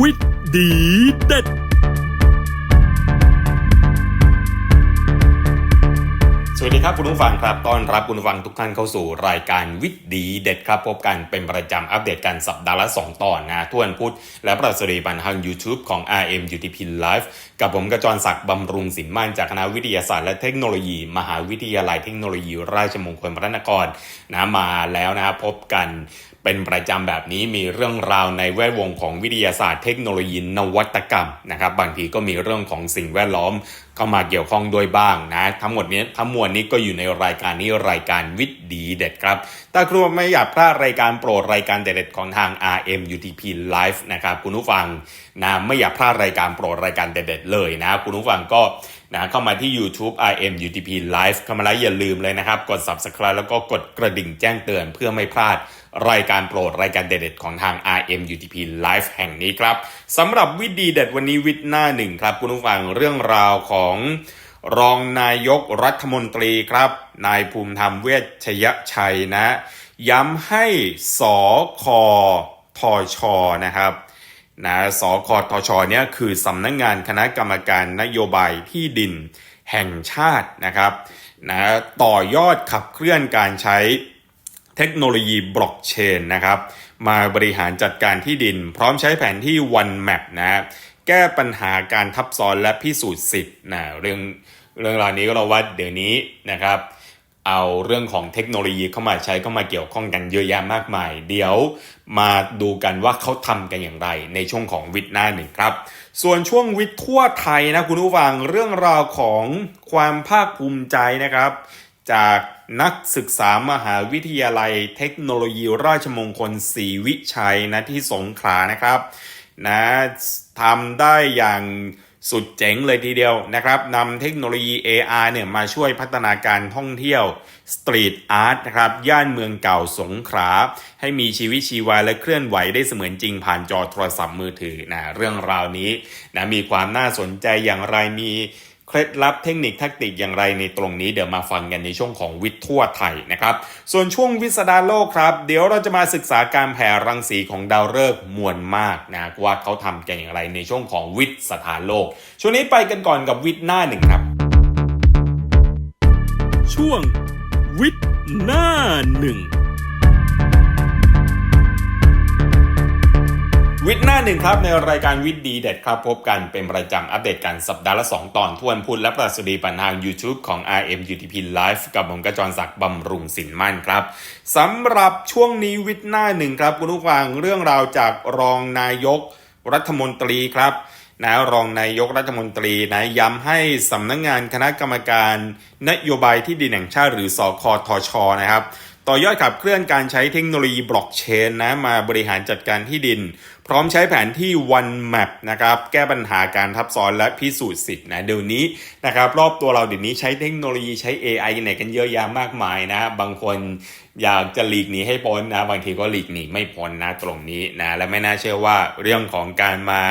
วิทย์ดีเด็ด ดีครับคุณผู้ฟังครับต้อนรับคุณผู้ฟังทุกท่านเข้าสู่รายการวิทย์ดีเด็ดครับ พบกันเป็นประจำอัปเดตกันสัปดาห์ละ 2 ตอนนะทุกวันพุธและประสรีบันทาง YouTube ของ RM UTP Live กับผมกระจรศักดิ์บำรุงสินมั่นจากคณะวิทยาศาสตร์และเทคโนโลยี มหาวิทยาลัยเทคโนโลยี ราชมงคลพระนครนะมาแล้วนะครับพบกันเป็นประจำแบบนี้มีเรื่องราวในแวดวงของวิทยาศาสตร์เทคโนโลยีนวัตกรรมนะครับบางทีก็มีเรื่องของสิ่งแวดล้อม เข้ามาเกี่ยวข้องด้วยบ้างนะ ทั้งหมดนี้ทั้งมวลนี้ก็อยู่ในรายการนี้รายการวิทย์ดีเด็ดครับถ้าครูไม่อยากพลาดรายการโปรดรายการเด็ดๆของทาง RM UTP Live นะครับคุณผู้ฟังนะไม่อยากพลาดรายการโปรดรายการเด็ดๆเลยนะคุณผู้ฟังก็ นะเข้ามาที่ YouTube RM UTP Live เข้ามาแล้วอย่าลืมเลยนะครับ กด Subscribe แล้วก็กดกระดิ่งแจ้งเตือนเพื่อไม่พลาดรายการโปรดรายการเด็ดๆของทาง RM UTP Live แห่งนี้ครับสำหรับวิดีเด็ดวันนี้วิดหน้าหนึ่งครับ คุณผู้ฟังเรื่องราวของรองนายกรัฐมนตรีครับ นายภูมิธรรมเวชยชัยนะ ย้ำให้สอคอทอชอนะครับ นะสคทชเนี่ยคือสำนักงงานคณะกรรมการนโยบายที่ดินแห่งชาตินะครับนะต่อยอดขับเคลื่อนการใช้เทคโนโลยีบล็อกเชนนะครับมาบริหารจัดการที่ดิน พร้อมใช้แผนที่ One Map นะแก้ปัญหาการทับซ้อนและพิสูจน์สิทธิ์นะเรื่องเรื่องราวนี้ก็เราว่าเดี๋ยวนี้นะครับ เอาเรื่องของเทคโนโลยีเข้ามาใช้เข้ามาเกี่ยวข้องกันเยอะแยะมากมาย เดี๋ยวมาดูกันว่าเขาทำกันอย่างไร ในช่วงของวิทย์หน้าหนึ่งครับ ส่วนช่วงวิทย์ทั่วไทยนะคุณผู้ฟังเรื่องราวของความภาคภูมิใจนะครับ จากนักศึกษามหาวิทยาลัย เทคโนโลยีราชมงคลศรีวิชัยนะที่สงขลานะครับนะทำได้อย่าง สุดเจ๋งเลยทีเดียวนะครับนำเทคโนโลยี AR เนี่ยมาช่วยพัฒนาการท่องเที่ยวสตรีทอาร์ตนะครับย่านเมืองเก่าสงขลาให้มีชีวิตชีวาและเคลื่อนไหวได้เสมือนจริงผ่านจอโทรศัพท์มือถือนะเรื่องราวนี้นะมีความน่าสนใจอย่างไรมี เคล็ดลับเทคนิคแทคติกอย่างไรในตรงนี้เดี๋ยวมาฟังกันในช่วงของวิทย์ทั่วไทยนะครับ ส่วนช่วงวิสดาโลกครับ เดี๋ยวเราจะมาศึกษาการแผ่รังสีของดาวฤกษ์มวลมากนะว่าเขาทำกันอย่างไรในช่วงของวิทย์สถานโลก ช่วงนี้ไปกันก่อนกับวิทย์หน้าหนึ่งครับ ช่วงวิทย์หน้าหนึ่ง วิทย์หน้าหนึ่งครับในรายการวิทย์ดีเด็ดครับพบกันเป็นประจำอัปเดตกันสัปดาห์ละ 2 ตอนทวนพุธและประสดีปันทาง YouTube ของ RM UTP Live กับผมกระจรศักดิ์บำรุงสินมั่นครับสำหรับช่วงนี้วิทย์หน้าหนึ่งครับคุณผู้ฟังเรื่องราวจากรองนายกรัฐมนตรีครับนะรองนายกรัฐมนตรีนะย้ำให้สำนักงงานคณะกรรมการ นโยบายที่ดินแห่งชาติหรือสคทชนะครับ ต่อยอดขับเคลื่อนการใช้เทคโนโลยีบล็อกเชนนะมาบริหารจัดการที่ดิน พร้อมใช้แผนที่ One Map นะครับแก้ปัญหาการทับซ้อนและพิสูจน์สิทธิ์นะเดี๋ยวนี้นะครับรอบตัวเราเดี๋ยวนี้ใช้เทคโนโลยีใช้ AI ไหนกันเยอะแยะมากมายนะบางคนอยากจะหลีกหนีให้พ้นนะบางทีก็หลีกหนีไม่พ้นนะตรงนี้นะและไม่น่าเชื่อว่าเรื่องของการมา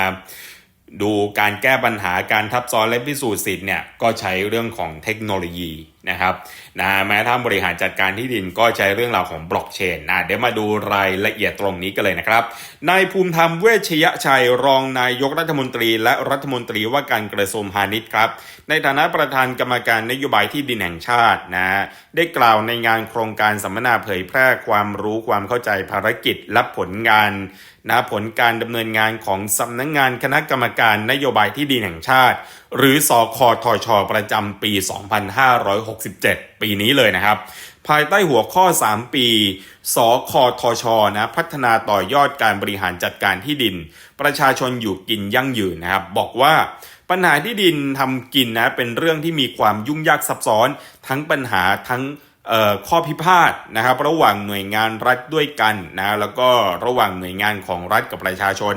ดูการแก้ปัญหาการทับซ้อนและพิสูจน์สิทธิ์เนี่ยก็ใช้เรื่องของเทคโนโลยี นะครับนะแม้ถ้าบริหารจัดการที่ดินก็ใช้เรื่องราวของบล็อกเชนนะเดี๋ยวมาดูรายละเอียดตรงนี้กันเลยนะครับนายภูมิธรรมเวชยชัยรองนายกรัฐมนตรี และรัฐมนตรีว่าการกระทรวงพาณิชย์ครับ ในฐานะประธานกรรมการนโยบายที่ดินแห่งชาตินะได้กล่าวในงานโครงการสัมมนาเผยแพร่ความรู้ความเข้าใจภารกิจและผลงานนะผลการดำเนินงานของสำนักงงานคณะกรรมการนโยบายที่ดินแห่งชาติ หรือสอคอทชประจำปี 2567 ปีนี้เลยนะครับ ภายใต้หัวข้อ 3 ปีสคทชนะพัฒนาต่อยอดการบริหารจัดการที่ดิน ประชาชนอยู่กินยั่งยืนนะครับ บอกว่าปัญหาที่ดินทำกินนะเป็นเรื่องที่มีความยุ่งยากซับซ้อน ทั้งปัญหาทั้ง ข้อพิพาทนะครับ ระหว่างหน่วยงานรัฐด้วยกันนะแล้วก็ระหว่างหน่วยงานของรัฐกับประชาชน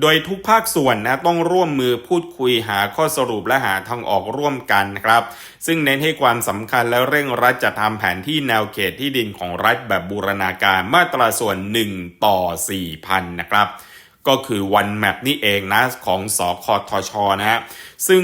โดยทุกภาคส่วนนะต้องร่วมมือพูดคุยหาข้อสรุปและหาทางออกร่วมกันนะครับ ซึ่งเน้นให้ความสำคัญและเร่งรัดจะทำแผนที่แนวเขตที่ดินของรัฐแบบบูรณาการมาตราส่วน 1 ต่อ 4,000 นะครับ ก็คือวันแมปนี่เองนะของสคทชนะฮะซึ่ง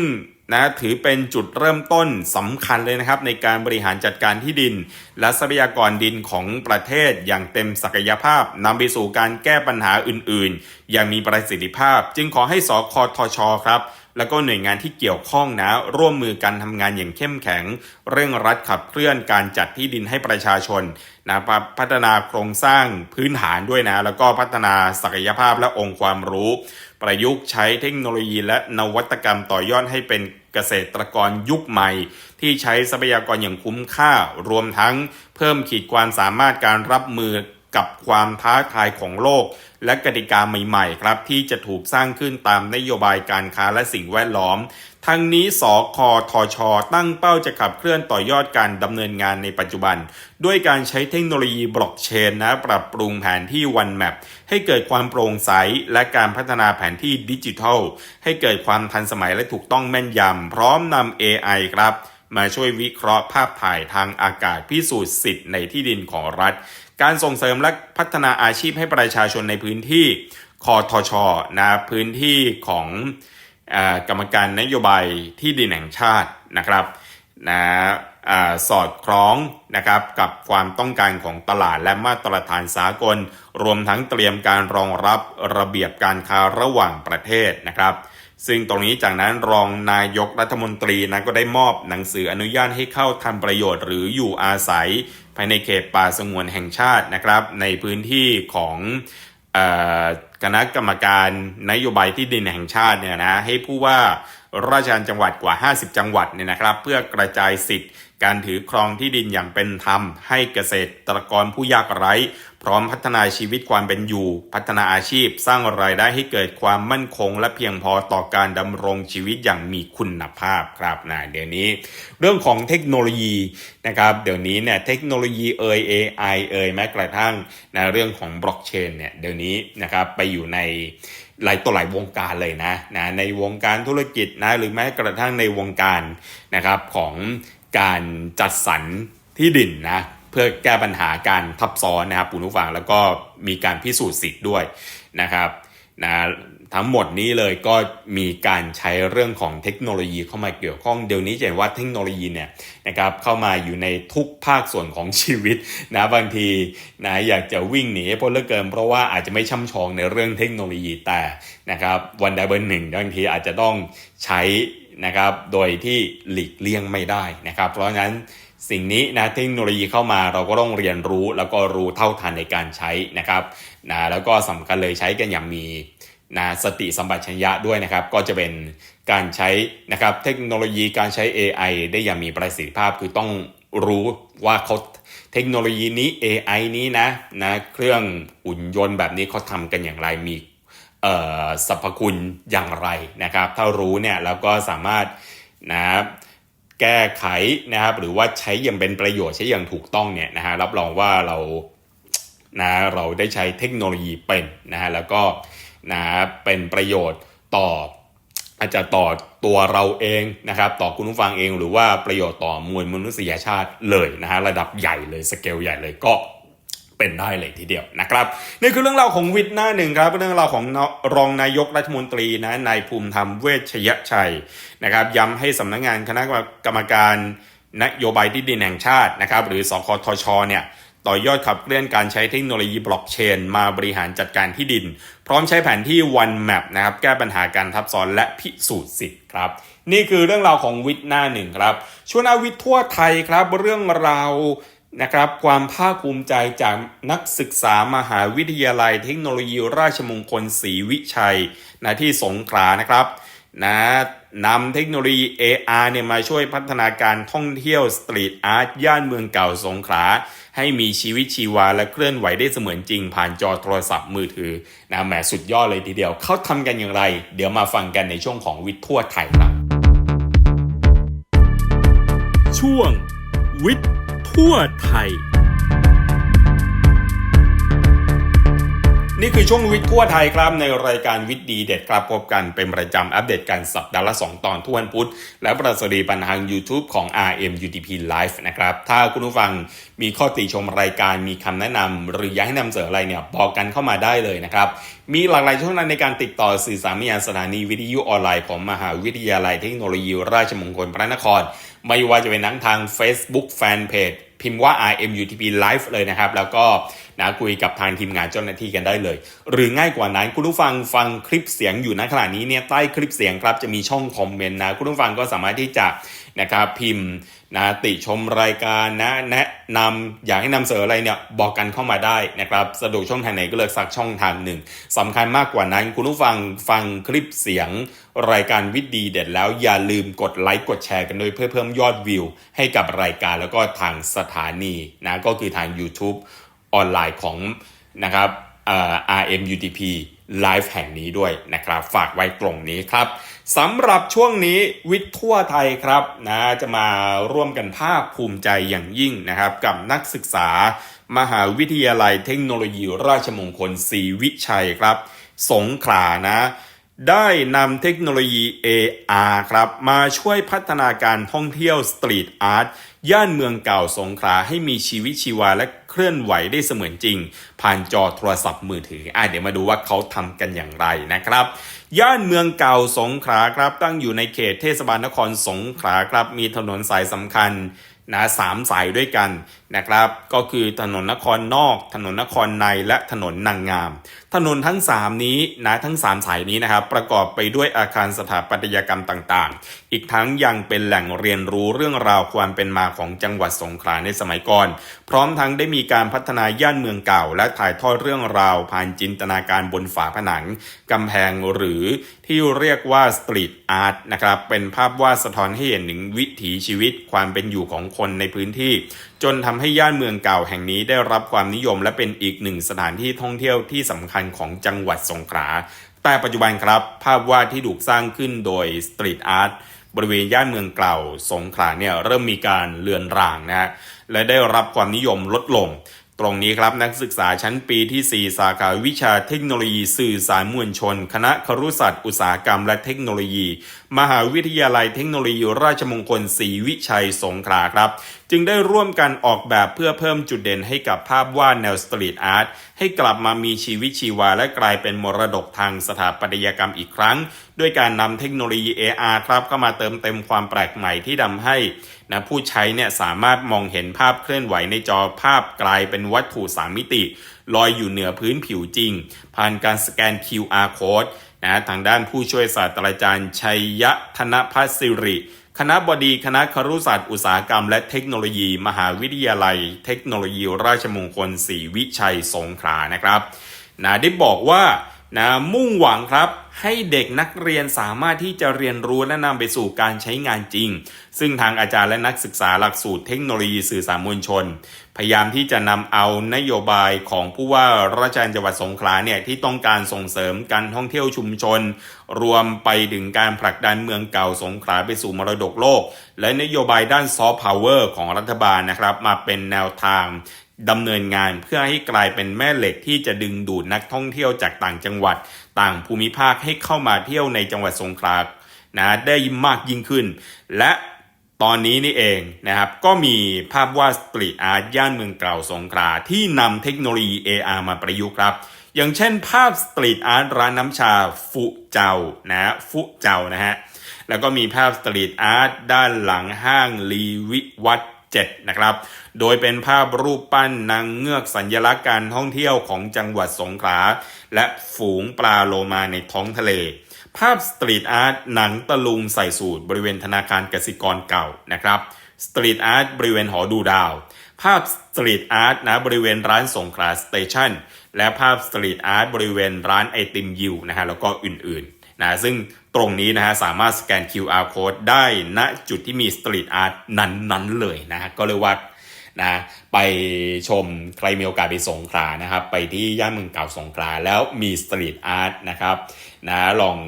นะถือเป็นจุดเริ่มต้นสำคัญเลยนะครับ ในการบริหารจัดการที่ดิน และทรัพยากรดินของประเทศอย่างเต็มศักยภาพนำไปสู่การแก้ปัญหาอื่นๆ อย่างมีประสิทธิภาพ จึงขอให้สคทชครับแล้วก็หน่วยงานที่เกี่ยวข้องนะ ร่วมมือกันทำงานอย่างเข้มแข็ง เร่งรัดขับเคลื่อนการจัดที่ดินให้ประชาชนนะปะพัฒนาโครงสร้างพื้นฐานด้วยนะ แล้วก็พัฒนาศักยภาพและองค์ความรู้ ประยุกต์ใช้เทคโนโลยีและนวัตกรรมต่อยอดให้เป็นเกษตรกรยุคใหม่ ที่ใช้ทรัพยากรอย่างคุ้มค่ารวมทั้งเพิ่มขีดความสามารถการรับมือ กับความท้าทายของโลก และกติกาใหม่ๆ ครับที่จะถูกสร้างขึ้นตามนโยบายการค้าและสิ่งแวดล้อม ทั้งนี้สคทช ตั้งเป้าจะขับเคลื่อนต่อยอดการดำเนินงานในปัจจุบัน ด้วยการใช้เทคโนโลยีบล็อกเชนนะปรับปรุงแผนที่ One Map ให้เกิดความโปร่งใส และการพัฒนาแผนที่ดิจิทัล ให้เกิดความทันสมัยและถูกต้องแม่นยำพร้อมนำ AI ครับมาช่วยวิเคราะห์ภาพถ่ายทางอากาศพิสูจน์สิทธิ์ในที่ดินของรัฐ การส่งเสริมและพัฒนาอาชีพให้ประชาชนในพื้นที่คอทชนะพื้นที่ของอกรรมการนโยบายที่ดินแห่งชาตินะครับนะอสอดคล้องนะครับกับความต้องการของตลาดและมาตรฐานสากล รวมทั้งเตรียมการรองรับระเบียบการค้าระหว่างประเทศนะครับ ซึ่งตรงนี้จากนั้นรองนายกรัฐมนตรีนะก็ได้มอบหนังสืออนุญาตให้เข้าทำประโยชน์หรืออยู่อาศัย ภายในเขตป่าสงวนแห่งชาตินะครับ ในพื้นที่ของคณะกรรมการนโยบายที่ดินแห่งชาติเนี่ยนะให้ผู้ว่าราชการจังหวัดกว่า 50 จังหวัดเนี่ยนะครับ เพื่อกระจายสิทธิ์ การถือครองที่ดินอย่างเป็นธรรม ให้เกษตรกรผู้ยากไร้ พร้อมพัฒนาชีวิตความเป็นอยู่ พัฒนาอาชีพ สร้างรายได้ให้เกิดความมั่นคง และเพียงพอต่อการดำรงชีวิตอย่างมีคุณภาพครับนะเดี๋ยวนี้ เรื่องของเทคโนโลยีนะครับเดี๋ยวนี้เนี่ยเทคโนโลยีเอ่ย AI เอ่ยแม้กระทั่งนะเรื่องของบล็อกเชนเนี่ยเดี๋ยวนี้นะครับไปอยู่ในหลายตัวหลายวงการเลยนะนะในวงการธุรกิจนะหรือแม้กระทั่งในวงการนะครับของ การจัดสรรที่ดินนะเพื่อแก้ปัญหาการทับซ้อนนะครับคุณผู้ฟังแล้วก็มีการพิสูจน์สิทธิ์ด้วยนะครับนะทั้งหมดนี้เลยก็มีการใช้เรื่องของเทคโนโลยีเข้ามาเกี่ยวข้องเดี๋ยวนี้จะเห็นว่าเทคโนโลยีเนี่ยนะครับเข้ามาอยู่ในทุกภาคส่วนของชีวิตนะบางทีนะอยากจะวิ่งหนีพ้นเลือเกิน เพราะว่าอาจจะไม่ช่ำชองในเรื่องเทคโนโลยีแต่นะครับวันใดวันหนึ่งบางทีอาจจะต้องใช้ นะครับ โดยที่หลีกเลี่ยงไม่ได้นะครับ เพราะฉะนั้นสิ่งนี้นะเทคโนโลยีเข้ามาเราก็ต้องเรียนรู้แล้วก็รู้เท่าทันในการใช้นะครับนะแล้วก็สำคัญเลยใช้กันอย่างมีนะสติสัมปชัญญะด้วยนะครับ ก็จะเป็นการใช้นะครับเทคโนโลยีการใช้ AI ได้อย่างมีประสิทธิภาพคือต้องรู้ว่าเขาเทคโนโลยีนี้ AI นี้นะนะเครื่องหุ่นยนต์แบบนี้เขาทำกันอย่างไรมี สรรพคุณอย่างไรนะครับ ถ้ารู้เนี่ยแล้วก็สามารถนะแก้ไขนะครับ หรือว่าใช้อย่างเป็นประโยชน์ใช้อย่างถูกต้องเนี่ยนะฮะรับรองว่าเรานะเราได้ใช้เทคโนโลยีเป็นนะฮะแล้วก็นะเป็นประโยชน์ต่ออาจจะต่อตัวเราเองนะครับ ต่อคุณผู้ฟังเองหรือว่าประโยชน์ต่อมวลมนุษยชาติเลยนะฮะระดับใหญ่เลยสเกลใหญ่เลยก็ เป็นได้เลยทีเดียวนะครับนี่คือเรื่องราวของวิทย์หน้าหนึ่งครับ เรื่องราวของรองนายกรัฐมนตรีนะนายภูมิธรรมเวชยชัยนะครับ ย้ำให้สำนักงานคณะกรรมการนโยบายที่ดินแห่งชาตินะครับ หรือสคทชเนี่ยต่อยอดขับเคลื่อนการใช้เทคโนโลยีบล็อกเชน มาบริหารจัดการที่ดิน พร้อมใช้แผนที่ One Map นะครับแก้ปัญหาการทับซ้อนและพิสูจน์สิทธิ์ครับ นี่คือเรื่องราวของวิทย์หน้าหนึ่งครับชวนาวิทย์ทั่วไทยครับเรื่องราว นะครับความภาคภูมิใจจากนักศึกษามหาวิทยาลัยเทคโนโลยีราชมงคลศรีวิชัยนะที่สงขลานะครับนะนำเทคโนโลยี AR เนี่ยมาช่วยพัฒนาการท่องเที่ยวสตรีทอาร์ตย่านเมืองเก่าสงขลาให้มีชีวิตชีวาและเคลื่อนไหวได้เสมือนจริง ผ่านจอโทรศัพท์มือถือนะแหมสุดยอดเลยทีเดียวเขาทำกันอย่างไร เดี๋ยวมาฟังกันในช่วงของวิทย์ทั่วไทยครับ ช่วงวิทย์ ทั่วไทย นี่คือช่วงวิทย์ทั่วไทยครับในรายการวิทย์ดีเด็ดครับพบกันเป็นประจำอัปเดตกันสัปดาห์ละ 2 ตอนทุกวันพุธ และประสดีปันทาง YouTube ของ RM UTP Live นะครับ ถ้าคุณผู้ฟังมีข้อติชมรายการมีคำแนะนำหรืออยากให้นำเสนออะไรเนี่ยบอกกันเข้ามาได้เลยนะครับมีหลากหลายช่องทางในการติดต่อสื่อสารมายังสถานีวิทยุออนไลน์ของมหาวิทยาลัยเทคโนโลยีราชมงคลพระนคร ไม่ว่าจะเป็นทั้งทาง Facebook Fanpage พิมพ์ว่า RMUTP Live เลยนะครับ แล้วก็นะคุยกับทางทีมงานเจ้าหน้าที่กันได้เลย หรือง่ายกว่านั้นคุณผู้ฟังฟังคลิปเสียงอยู่ณขณะนี้เนี่ยใต้คลิปเสียงครับจะมีช่องคอมเมนต์นะคุณผู้ฟังก็สามารถที่จะ นะครับพิมพ์นะติชมรายการนะแนะนำอยากให้นำเสนออะไรเนี่ยบอกกันเข้ามาได้นะครับสะดวกช่องทางไหนก็เลือกสักช่องทางหนึ่งสำคัญมากกว่านั้นคุณผู้ฟังฟังคลิปเสียงรายการวิดีเด็ดแล้วอย่าลืมกดไลค์กดแชร์กันด้วยเพื่อเพิ่มยอดวิว ให้กับรายการแล้วก็ทางสถานีนะก็คือทาง YouTube ออนไลน์ของนะครับเอ่อ RMUTP Live แห่งนี้ด้วยนะครับ ฝากไว้ตรงนี้ครับสำหรับช่วงนี้วิทย์ทั่วไทยครับนะจะมาร่วมกันภาคภูมิใจอย่างยิ่งนะครับ กับนักศึกษา มหาวิทยาลัยเทคโนโลยีราชมงคลศรีวิชัยครับ สงขลานะได้นำเทคโนโลยี AR ครับ มาช่วยพัฒนาการท่องเที่ยวสตรีทอาร์ต ย่านเมืองเก่าสงขลาให้มีชีวิตชีวาและเคลื่อนไหวได้เสมือนจริง ผ่านจอโทรศัพท์มือถืออะเดี๋ยวมาดูว่าเขาทำกันอย่างไรนะครับ ย่านเมืองเก่าสงขลาครับ ตั้งอยู่ในเขตเทศบาลนครสงขลาครับมีถนนสายสำคัญนะสามสายด้วยกันนะครับ ก็คือถนนนครนอก ถนนนครในและถนนนางงาม ถนนทั้ง 3 นี้นะทั้ง 3 สายนี้นะครับ ประกอบไปด้วยอาคารสถาปัตยกรรมต่างๆ อีกทั้งยังเป็นแหล่งเรียนรู้เรื่องราวความเป็นมาของจังหวัดสงขลาในสมัยก่อน พร้อมทั้งได้มีการพัฒนาย่านเมืองเก่า และถ่ายทอดเรื่องราวผ่านจินตนาการบนฝาผนังกำแพงหรือที่เรียกว่าสตรีทอาร์ตนะครับเป็นภาพวาดสะท้อนให้เห็นถึงวิถีชีวิตความเป็นอยู่ของคนในพื้นที่จนทำให้ย่านเมืองเก่าแห่งนี้ได้รับความนิยมและเป็นอีกหนึ่งสถานที่ท่องเที่ยวที่สำคัญของจังหวัดสงขลาแต่ปัจจุบันครับ ภาพวาดที่ถูกสร้างขึ้นโดยสตรีทอาร์ตบริเวณย่านเมืองเก่าสงขลาเนี่ยเริ่มมีการเลือนรางนะฮะและได้รับความนิยมลดลง ตรงนี้ครับนักศึกษาชั้นปีที่ 4 สาขาวิชาเทคโนโลยีสื่อสารมวลชน คณะครุศาสตร์อุตสาหกรรมและเทคโนโลยี มหาวิทยาลัยเทคโนโลยีราชมงคลศรีวิชัยสงขลาครับ จึงได้ร่วมกันออกแบบเพื่อเพิ่มจุดเด่นให้กับภาพวาดแนวสตรีทอาร์ตให้กลับมามีชีวิตชีวาและกลายเป็นมรดกทางสถาปัตยกรรมอีกครั้ง ด้วยการนำเทคโนโลยี AR ครับเข้ามาเติมเต็มความแปลกใหม่ที่ทำให้ นะผู้ใช้เนี่ยสามารถมองเห็นภาพเคลื่อนไหวในจอภาพกลายเป็นวัตถุสามมิติ ลอยอยู่เหนือพื้นผิวจริง ผ่านการสแกน QR code นะทางด้านผู้ช่วยศาสตราจารย์ชัยยะธนพัฒสิริคณะบดีคณะครุศาสตร์อุตสาหกรรมและเทคโนโลยี มหาวิทยาลัย เทคโนโลยี ราชมงคลศรีวิชัยสงขลานะครับนะได้บอกว่า นะมุ่งหวังครับให้เด็กนักเรียนสามารถที่จะเรียนรู้และนำไปสู่การใช้งานจริง ซึ่งทางอาจารย์และนักศึกษาหลักสูตรเทคโนโลยีสื่อสารมวลชน พยายามที่จะนำเอานโยบายของผู้ว่าราชการจังหวัดสงขลาเนี่ยที่ต้องการส่งเสริมการท่องเที่ยวชุมชน รวมไปถึงการผลักดันเมืองเก่าสงขลาไปสู่มรดกโลก และนโยบายด้านซอฟต์พาวเวอร์ของรัฐบาลนะครับมาเป็นแนวทาง ดำเนินงานเพื่อให้กลายเป็นแม่เหล็กที่จะดึงดูดนักท่องเที่ยวจากต่างจังหวัด ต่างภูมิภาคให้เข้ามาเที่ยวในจังหวัดสงขลานะได้มากยิ่งขึ้น และตอนนี้นี่เองนะครับก็มีภาพวาดสตรีทอาร์ตย่านเมืองเก่าสงขลาที่นำเทคโนโลยี AR มาประยุกต์ครับ อย่างเช่นภาพสตรีทอาร์ตร้านน้ำชาฟุเจ้านะฟุเจ้านะฮะแล้วก็มีภาพสตรีทอาร์ตด้านหลังห้างลีวิวัฒ 7 นะครับ โดยเป็นภาพรูปปั้นนางเงือกสัญลักษณ์การท่องเที่ยวของจังหวัดสงขลา และฝูงปลาโลมาในท้องทะเล ภาพสตรีทอาร์ตหนังตะลุงใส่สูตรบริเวณธนาคารกสิกรเก่านะครับสตรีทอาร์ตบริเวณหอดูดาว ภาพสตรีทอาร์ตนะบริเวณร้านสงขลาสเตชันและภาพสตรีทอาร์ตบริเวณร้านไอติมยิวนะฮะแล้วก็อื่นๆนะซึ่ง ตรงนี้นะฮะสามารถสแกน QR code ได้ณจุดที่มีสตรีทอาร์ตนั้นๆเลยนะฮะก็เรียกว่านะไปชมใครมีโอกาสไปสงขลานะครับ ไปที่ย่านเมืองเก่าสงขลาแล้วมีสตรีทอาร์ตนะครับนะลอง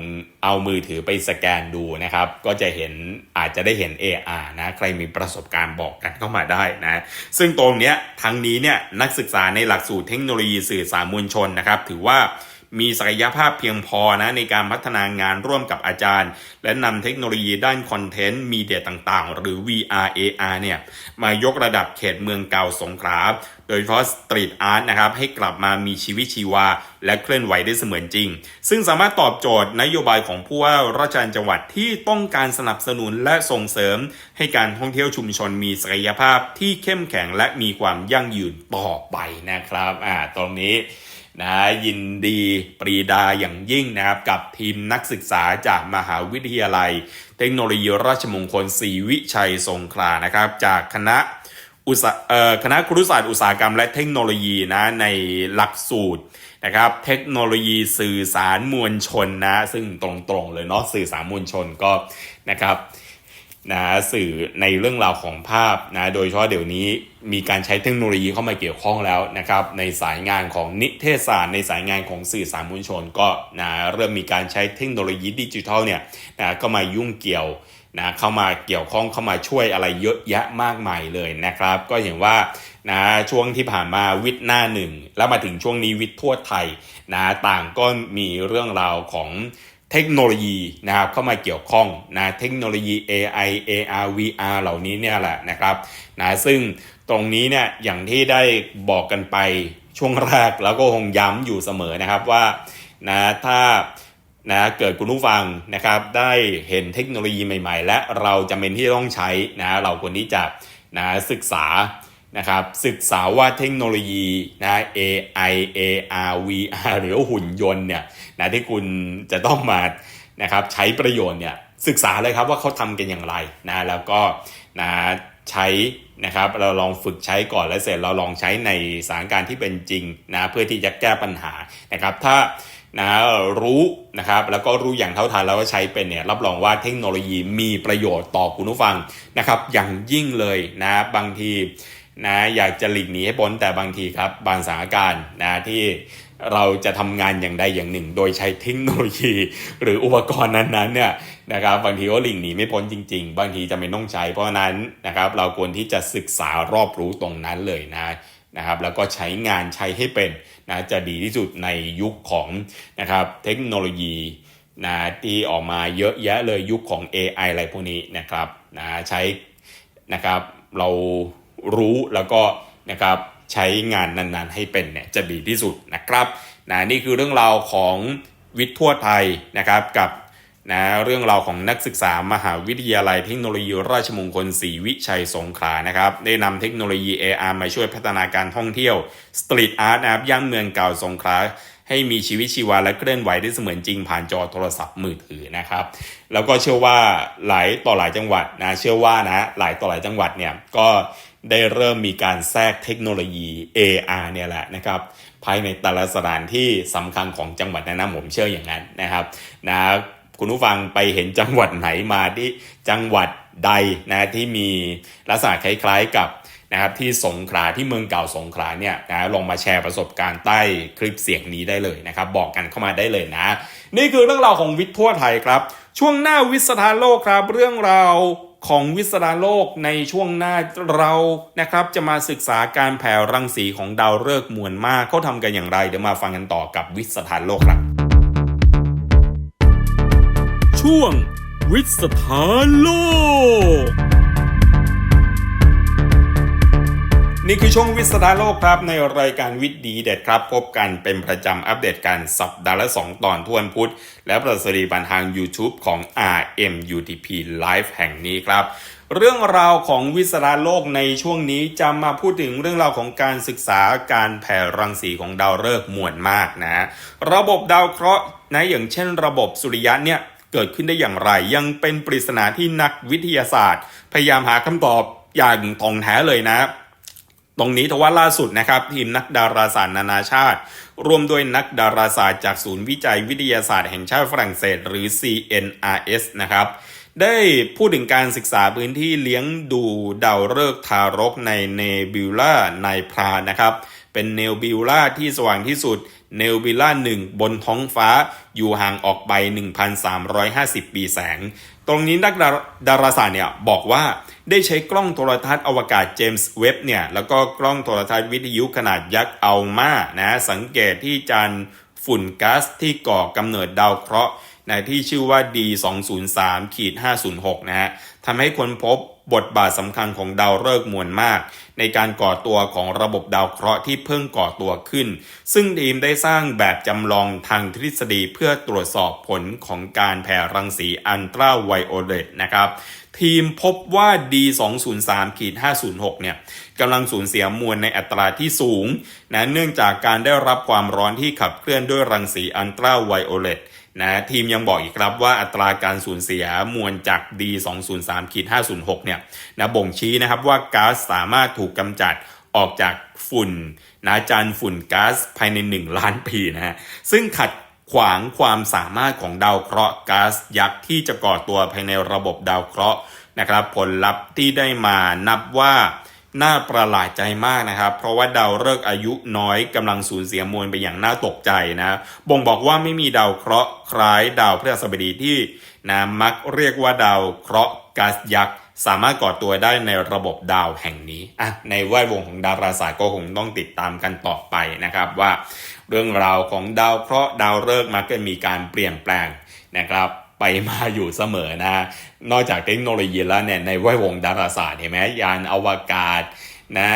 เอามือถือไปสแกนดูนะครับ ก็จะเห็นอาจจะได้เห็น AR นะใครมีประสบการณ์บอกกันเข้ามาได้นะซึ่งตรงเนี้ยทั้งนี้เนี่ยนักศึกษาในหลักสูตรเทคโนโลยีสื่อสารมวลชนนะครับ ถือว่า มีศักยภาพเพียงพอนะในการพัฒนางานร่วมกับอาจารย์ และนำเทคโนโลยีด้านคอนเทนต์มีเดียต่างๆ หรือ VR AR เนี่ยมายกระดับเขตเมืองเก่าสงขลาโดยเฉพาะสตรีทอาร์ตนะครับให้กลับมามีชีวิตชีวา และเคลื่อนไหวได้เสมือนจริง ซึ่งสามารถตอบโจทย์นโยบายของผู้ว่าราชการจังหวัดที่ต้องการสนับสนุนและส่งเสริม ให้การท่องเที่ยวชุมชนมีศักยภาพที่เข้มแข็งและมีความยั่งยืนต่อไปนะครับอ่าตรงนี้ นะยินดีปรีดาอย่างยิ่งนะครับกับทีมนักศึกษาจากมหาวิทยาลัย เทคโนโลยีราชมงคลศรีวิชัยสงขลานะครับจากคณะอุตสาคณะครุศาสตร์อุตสาหกรรมและเทคโนโลยีนะในหลักสูตรนะครับเทคโนโลยีสื่อสารมวลชนนะซึ่งตรงๆเลยเนาะสื่อสารมวลชนก็นะครับ นะสื่อในเรื่องราวของภาพนะโดยเฉพาะเดี๋ยวนี้มีการใช้เทคโนโลยีเข้ามาเกี่ยวข้องแล้วนะครับในสายงานของนิเทศศาสตร์ ในสายงานของสื่อสารมวลชนก็นะเริ่มมีการใช้เทคโนโลยีดิจิทัลเนี่ยนะก็มายุ่งเกี่ยวนะเข้ามาเกี่ยวข้องเข้ามาช่วยอะไรเยอะแยะมากมายเลยนะครับ ก็เห็นว่านะช่วงที่ผ่านมาวิทย์หน้าหนึ่งแล้วมาถึงช่วงนี้วิทย์ทั่วไทยนะต่างก็มีเรื่องราวของ เทคโนโลยีนะครับเข้ามาเกี่ยวข้องนะเทคโนโลยี AI AR VR เหล่านี้เนี่ยแหละนะครับนะซึ่งตรงนี้เนี่ยอย่างที่ได้บอกกันไปช่วงแรกแล้วก็คงย้ำอยู่เสมอนะครับว่านะถ้านะเกิดคุณผู้ฟังนะครับได้เห็นเทคโนโลยีใหม่ ๆ และเราจำเป็นที่ต้องใช้นะเราควรที่จะนะศึกษา นะครับศึกษาว่าเทคโนโลยีนะ AI AR VR หรือหุ่นยนต์เนี่ยนะที่คุณจะต้องมานะครับใช้ประโยชน์เนี่ยศึกษาเลยครับว่าเขาทำกันอย่างไรนะแล้วก็นะใช้นะครับเราลองฝึกใช้ก่อนแล้วเสร็จเราลองใช้ในสถานการณ์ที่เป็นจริงนะเพื่อที่จะแก้ปัญหานะครับถ้านะรู้นะครับแล้วก็รู้อย่างเท่าทันแล้วก็ใช้เป็นเนี่ยรับรองว่าเทคโนโลยีมีประโยชน์ต่อคุณผู้ฟังนะครับอย่างยิ่งเลยนะบางที นะอยากจะหลีกหนีให้พ้นแต่บางทีครับบางสถานการณ์นะที่เราจะทำงานอย่างใดอย่างหนึ่ง โดยใช้เทคโนโลยี หรืออุปกรณ์นั้นๆเนี่ยนะครับบางทีก็หลีกหนีไม่พ้นจริง ๆ บางทีจะไม่ต้องใช้ เพราะฉะนั้นนะครับเราควรที่จะศึกษารอบรู้ตรงนั้นเลยนะนะครับแล้วก็ใช้งานใช้ให้เป็นนะจะดีที่สุดในยุคของนะครับเทคโนโลยีนะที่ออกมาเยอะแยะเลยยุคของ AI อะไรพวกนี้นะครับนะใช้นะครับเรา รู้แล้วก็นะครับใช้งานนั้นๆให้เป็นเนี่ยจะดีที่สุดนะครับนะนี่คือเรื่องราวของวิทย์ทั่วไทยนะครับกับนะเรื่องราวของนักศึกษามหาวิทยาลัยเทคโนโลยีราชมงคลศรีวิชัยสงขลานะครับได้นำเทคโนโลยี AR มาช่วยพัฒนาการท่องเที่ยวสตรีทอาร์ตนะครับย่านเมืองเก่าสงขลาให้มีชีวิตชีวาและเคลื่อนไหวได้เสมือนจริงผ่านจอโทรศัพท์มือถือนะครับ แล้วก็เชื่อว่าหลายต่อหลายจังหวัดนะเชื่อว่านะหลายต่อหลายจังหวัดเนี่ยก็ ได้เริ่มมีการแทรกเทคโนโลยี AR เนี่ยแหละนะครับภายในแต่ละสถานที่สำคัญของจังหวัดนั้นนะผมเชื่ออย่างนั้นนะครับนะคุณผู้ฟังไปเห็นจังหวัดไหนมาที่จังหวัดใดนะที่มีลักษณะคล้ายๆกับนะครับที่สงขลาที่เมืองเก่าสงขลาเนี่ยนะลองมาแชร์ประสบการณ์ใต้คลิปเสียงนี้ได้เลยนะครับ บอกกันเข้ามาได้เลยนะ นี่คือเรื่องราวของวิทย์ทั่วไทยครับ ช่วงหน้าวิสถานโลกครับเรื่องราว ของวิสราโลกในช่วงหน้าเรานะครับ จะมาศึกษาการแผ่รังสีของดาวฤกษ์มวลมากเขาทำกันอย่างไร เดี๋ยวมาฟังกันต่อกับวิสถานโลกครับ ช่วงวิสถานโลก นี่คือช่วงวิสตาโลกครับในรายการวิทย์ดีเด็ดครับ พบกันเป็นประจำอัปเดตการสัปดาห์ละ 2 ตอนทวนพุธ และประสรีบันทาง YouTube ของ RMUTP Live แห่งนี้ครับ เรื่องราวของวิสตาโลกในช่วงนี้จะมาพูดถึงเรื่องราวของการศึกษาการแผ่รังสีของดาวฤกษ์มวลมากนะ ระบบดาวเคราะห์นะอย่างเช่น ระบบสุริยะเนี่ยเกิดขึ้นได้อย่างไร ยังเป็นปริศนาที่นักวิทยาศาสตร์ พยายามหาคำตอบอย่างตรงแท้เลยนะ ตรงนี้ทว่าล่าสุดนะครับ ทีมนักดาราศาสตร์นานาชาติ ร่วมด้วยนักดาราศาสตร์จากศูนย์วิจัยวิทยาศาสตร์แห่งชาติฝรั่งเศสหรือ CNRS นะครับได้พูดถึงการศึกษาพื้นที่เลี้ยงดูดาวฤกษ์ทารกในเนบิวลาในพรานะครับ เป็นเนบิวล่าที่สว่างที่สุด เนบิล่าหนึ่งบนท้องฟ้าอยู่ห่างออกไป 1,350 ปีแสง ตรงนี้นักดาราศาสตร์เนี่ยบอกว่าได้ใช้กล้องโทรทัศน์อวกาศเจมส์เว็บเนี่ยแล้วก็กล้องโทรทัศน์วิทยุขนาดยักษ์อัลมานะสังเกตที่จานฝุ่นก๊าซที่ก่อกำเนิดดาวเคราะห์นะที่ชื่อว่า D203 ขีด506 นะฮะทำให้คนพบ บทบาทสำคัญของดาวฤกษ์มวลมาก ในการก่อตัวของระบบดาวเคราะห์ที่เพิ่งก่อตัวขึ้น ซึ่งทีมได้สร้างแบบจำลองทางทฤษฎีเพื่อตรวจสอบผลของการแผ่รังสีอันตราไวโอเลตนะครับทีมพบว่า D203 ขีด506 เนี่ยกำลังสูญเสียมวลในอัตราที่สูงนะเนื่องจากการได้รับความร้อนที่ขับเคลื่อนด้วยรังสีอันตราไวโอเลต นะทีมยังบอกอีกครับว่าอัตราการสูญเสียมวลจาก D203 ขีด506 เนี่ยนะบ่งชี้นะครับว่าก๊าซสามารถถูกกำจัดออกจากฝุ่นนะจานฝุ่นก๊าซภายใน 1 ล้านปีนะฮะซึ่งขัดขวางความสามารถของดาวเคราะห์ก๊าซยักษ์ที่จะก่อตัวภายในระบบดาวเคราะห์นะครับผลลัพธ์ที่ได้มานับว่า น่าประหลาดใจมากนะครับ เพราะว่าดาวฤกษ์อายุน้อยกำลังสูญเสียมวลไปอย่างน่าตกใจนะบ่งบอกว่าไม่มีดาวเคราะห์คล้ายดาวพฤหัสบดีที่นะมักเรียกว่าดาวเคราะห์ก๊าซยักษ์สามารถก่อตัวได้ในระบบดาวแห่งนี้อะในแวดวงของดาราศาสตร์ก็คงต้องติดตามกันต่อไปนะครับว่า เรื่องราวของดาวเคราะห์ดาวฤกษ์มักจะมีการเปลี่ยนแปลงนะครับไปมาอยู่เสมอนะ นอกจากเทคโนโลยีแล้วเนี่ยในแวดวงดาราศาสตร์เห็นไหมยานอวกาศนะ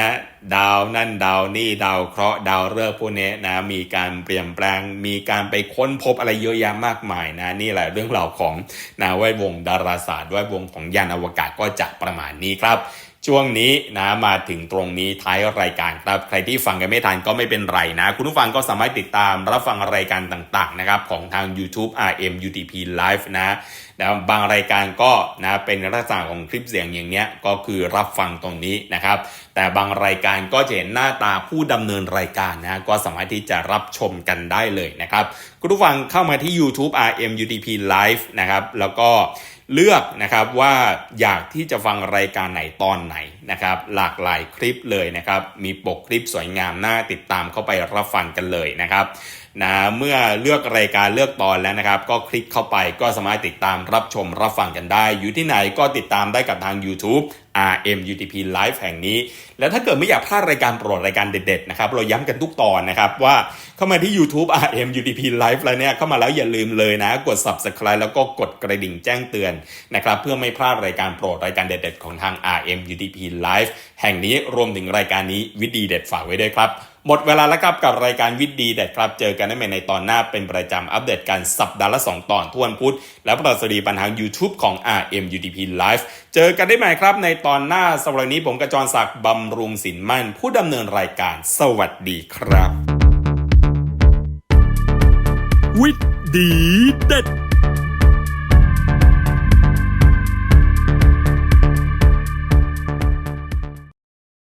ดาวนั่นดาวนี่ดาวเคราะห์ดาวฤกษ์พวกนี้นะมีการเปลี่ยนแปลง มีการไปค้นพบอะไรเยอะแยะมากมายนะนี่แหละเรื่องราวของนะแวดวงดาราศาสตร์แวดวงของยานอวกาศก็จะประมาณนี้ครับ ช่วงนี้นะมาถึงตรงนี้ท้ายรายการครับใครที่ฟังกันไม่ทันก็ไม่เป็นไรนะ คุณผู้ฟังก็สามารถติดตามรับฟังรายการต่างๆนะครับของทาง YouTube RM UTP Live นะนะบางรายการก็นะเป็นลักษณะของคลิปเสียงอย่างเนี้ยก็คือรับฟังตรงนี้นะครับ แต่บางรายการก็จะเห็นหน้าตาผู้ดำเนินรายการนะก็สามารถที่จะรับชมกันได้เลยนะครับ คุณผู้ฟังเข้ามาที่ YouTube RM UTP Live นะครับแล้วก็เลือกนะครับว่าอยากที่จะฟังรายการไหนตอนไหนนะครับ หลากหลายคลิปเลยนะครับ มีปกคลิปสวยงามน่าติดตามเข้าไปรับฟังกันเลยนะครับ นะเมื่อเลือกรายการเลือกตอนแล้วนะครับ ก็คลิกเข้าไปก็สามารถติดตามรับชมรับฟังกันได้ อยู่ที่ไหนก็ติดตามได้กับทาง YouTube RM UTP Live แห่งนี้ แล้วถ้าเกิดไม่อยากพลาดรายการโปรดรายการเด็ดๆนะครับเราย้ำกันทุกตอนนะครับว่าเข้ามาที่ YouTube RM UTP Live แล้วเนี่ยเข้ามาแล้วอย่าลืมเลยนะ กด Subscribe แล้วก็กดกระดิ่งแจ้งเตือนนะครับเพื่อไม่พลาดรายการโปรดรายการเด็ดๆของทาง RM UTP Live แห่งนี้รวมถึงรายการนี้วิดีเด็ดฝากไว้ด้วยครับ หมดเวลาแล้วครับกับรายการวิดีเด็ดครับเจอกันได้ใหม่ในตอนหน้าเป็นประจำอัปเดตกันสัปดาห์ละ 2 ตอนทวนพุธและประสดีปันทา YouTube ของ RM UTP Live เจอกันได้ใหม่ครับในตอนหน้าสำหรับวันนี้ผมกระจรศักดิ์บำรุงสินมั่น ผู้ดำเนินรายการสวัสดีครับ วิทย์ดีเด็ด